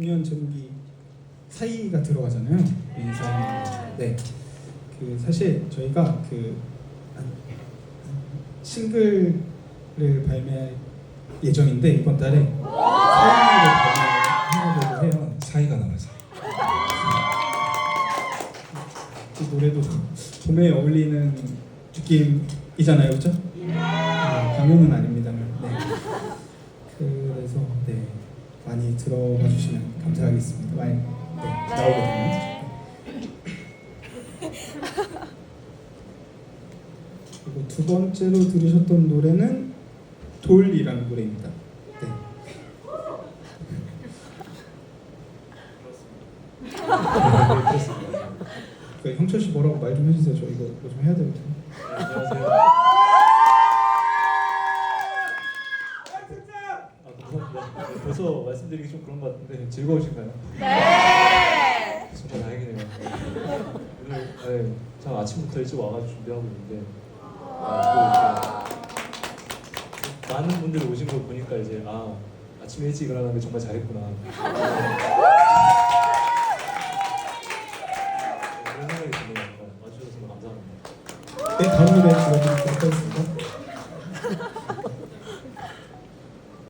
김현 제목이 사이가 들어가잖아요. 이 사이. 네. 그 사실 저희가 그 한- 싱글을 발매할 예정인데 이번 달에 사이를 발매하려고 해요. 사이가 나와서 이 노래도 봄에 어울리는 느낌이잖아요, 그렇죠? 강요는 아닙니다만. 네. 그래서 네 많이 들어봐 주시면 감사하겠습니다. 많이 네, 나오게 되면. 그리고 두 번째로 들으셨던 노래는 돌이라는 노래입니다. 네. 그 형철 씨 뭐라고 말 좀 해주세요. 저 이거 뭐좀 해야 되거든요. 아, 감사합니다. 네, 벌써 말씀드리기 좀 그런 것 같은데 즐거우신가요? 네. 정말 다행이네요. 오늘 네, 참 아침부터 일찍 와가지고 준비하고 있는데 아, 또 이렇게 많은 분들이 오신 걸 보니까 이제 아 아침 일찍 일어나는 게 정말 잘했구나. 네, 그런 생각이 드네요. 와주셔서 정말 감사합니다. 네, 다음 들어드리도록 하겠습니다.